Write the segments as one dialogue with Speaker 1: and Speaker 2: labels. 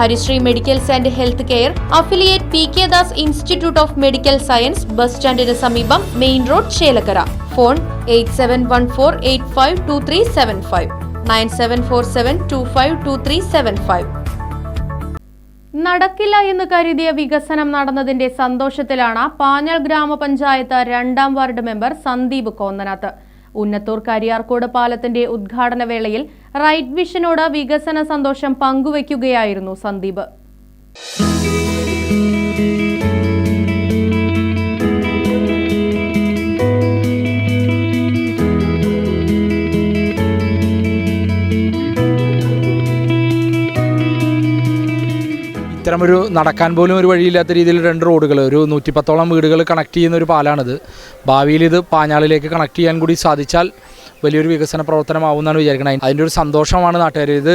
Speaker 1: Harisree medicals and health care affiliate P K Das institute of medical science bus സ്റ്റാൻഡിന് സമീപം main road Chelakkara. Phone eight seven one four eight five two three seven five. Nine seven four seven two five two three seven five. നടക്കില്ല എന്ന് കരുതിയ വികസനം നടന്നതിന്റെ സന്തോഷത്തിലാണ് പാഞ്ഞൽ ഗ്രാമപഞ്ചായത്ത് രണ്ടാം വാർഡ് മെമ്പർ സന്ദീപ് കോന്നനാത്ത്. ഉന്നത്തൂർ കരിയാർക്കോട് പാലത്തിന്റെ ഉദ്ഘാടന വേളയിൽ റൈറ്റ് വിഷനോട് വികസന സന്തോഷം പങ്കുവയ്ക്കുകയായിരുന്നു സന്ദീപ്.
Speaker 2: ഇത്തരമൊരു നടക്കാൻ പോലും ഒരു വഴിയില്ലാത്ത രീതിയിൽ രണ്ട് റോഡുകൾ ഒരു നൂറ്റിപ്പത്തോളം വീടുകൾ കണക്ട് ചെയ്യുന്ന ഒരു പാലാണിത്. ഭാവിയിൽ ഇത് പാഞ്ഞാളിലേക്ക് കണക്ട് ചെയ്യാൻ കൂടി സാധിച്ചാൽ വലിയൊരു വികസന പ്രവർത്തനമാവുമെന്നാണ് വിചാരിക്കുന്നത് അതിന്റെ ഒരു സന്തോഷമാണ് നാട്ടുകാർ ഇത്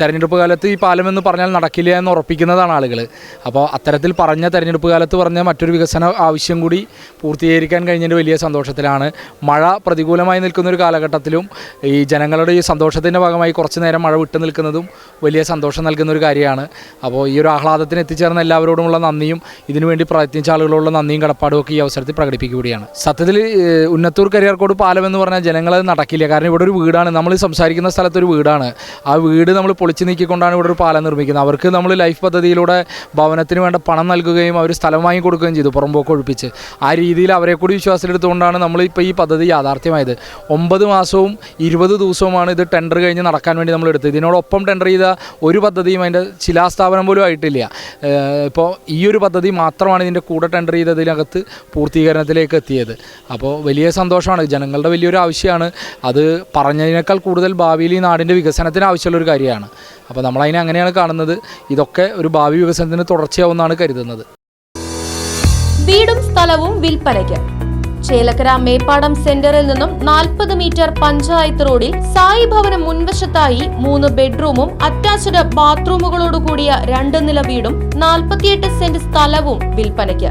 Speaker 2: തെരഞ്ഞെടുപ്പ് കാലത്ത് ഈ പാലം എന്ന് പറഞ്ഞാൽ നടക്കില്ല എന്ന് ഉറപ്പിക്കുന്നതാണ് ആളുകൾ അപ്പോൾ അത്തരത്തിൽ പറഞ്ഞ തെരഞ്ഞെടുപ്പ് കാലത്ത് പറഞ്ഞ മറ്റൊരു വികസന ആവശ്യം കൂടി പൂർത്തീകരിക്കാൻ കഴിഞ്ഞതിന്റെ വലിയ സന്തോഷത്തിലാണ്. മഴ പ്രതികൂലമായി നിൽക്കുന്ന ഒരു കാലഘട്ടത്തിലും ഈ ജനങ്ങളുടെ ഈ സന്തോഷത്തിന്റെ ഭാഗമായി കുറച്ച് നേരം മഴ വിട്ടു നിൽക്കുന്നതും വലിയ സന്തോഷം നൽകുന്ന ഒരു കാര്യമാണ്. അപ്പോൾ ഈ ഒരു ആഹ്ലാദത്തിന് എത്തിച്ചേർന്ന എല്ലാവരോടുമുള്ള നന്ദിയും ഇതിനുവേണ്ടി പ്രയത്നിച്ച ആളുകളോടുള്ള നന്ദിയും കടപ്പാടും ഒക്കെ ഈ അവസരത്തിൽ പ്രകടിപ്പിക്കുകയാണ്. സത്യത്തിൽ ഉന്നത്തൂർ കരിയാർക്കോട് പാലം എന്ന് പറഞ്ഞാൽ ജനങ്ങളത് നടക്കില്ല. കാരണം ഇവിടെ ഒരു വീടാണ്. നമ്മൾ സംസാരിക്കുന്ന സ്ഥലത്തൊരു വീടാണ്. ആ വീട് നമ്മൾ പൊളിച്ചു നീക്കിക്കൊണ്ടാണ് ഇവിടെ ഒരു പാലം നിർമ്മിക്കുന്നത്. അവർക്ക് നമ്മൾ ലൈഫ് പദ്ധതിയിലൂടെ ഭവനത്തിന് വേണ്ട പണം നൽകുകയും അവർ സ്ഥലം വാങ്ങി കൊടുക്കുകയും ചെയ്തു പുറമ്പോക്ക് ഒഴിപ്പിച്ച്. ആ രീതിയിൽ അവരെ കൂടി വിശ്വാസത്തിലെടുത്തുകൊണ്ടാണ് നമ്മളിപ്പോൾ ഈ പദ്ധതി യാഥാർത്ഥ്യമായത്. ഒമ്പത് മാസവും ഇരുപത് ദിവസവുമാണ് ഇത് ടെൻഡർ കഴിഞ്ഞ് നടക്കാൻ വേണ്ടി നമ്മൾ എടുത്തത്. ഇതിനോടൊപ്പം ടെൻഡർ ചെയ്ത ഒരു പദ്ധതിയും അതിന്റെ ശിലാസ്ഥാപനം പോലും ആയിട്ടില്ല. ഇപ്പോൾ ഈ ഒരു പദ്ധതി മാത്രമാണ് ഇതിന്റെ കൂടെ ടെൻഡർ ചെയ്തതിനകത്ത് പൂർത്തീകരണത്തിലേക്ക് എത്തിയത്. അപ്പോൾ വലിയ സന്തോഷമാണ്. ജനങ്ങളുടെ വലിയൊരു ആവശ്യമാണ് അത് പറഞ്ഞതിനേക്കാൾ കൂടുതൽ ഭാവിയിൽ ഈ നാടിന്റെ വികസനത്തിന് ആവശ്യമുള്ള ഒരു കാര്യമാണ്. അപ്പോൾ നമ്മളതിനെ അങ്ങനെയാണ് കാണുന്നത്. ഇതൊക്കെ ഒരു ഭാവി വികസനത്തിന് തുടർച്ചയാവുമെന്നാണ് കരുതുന്നത്.
Speaker 1: വീടും സ്ഥലവും വിൽപ്പനയ്ക്ക്. ചേലക്കര മേപ്പാടം സെന്ററിൽ നിന്നും നാൽപ്പത് മീറ്റർ പഞ്ചായത്ത് റോഡിൽ സായി ഭവനം മുൻവശത്തായി മൂന്ന് ബെഡ്റൂമും അറ്റാച്ച്ഡ് ബാത്റൂമുകളോടുകൂടിയ രണ്ട് നില വീടും നാൽപ്പത്തിയെട്ട് സെന്റ് സ്ഥലവും വിൽപ്പനയ്ക്ക്.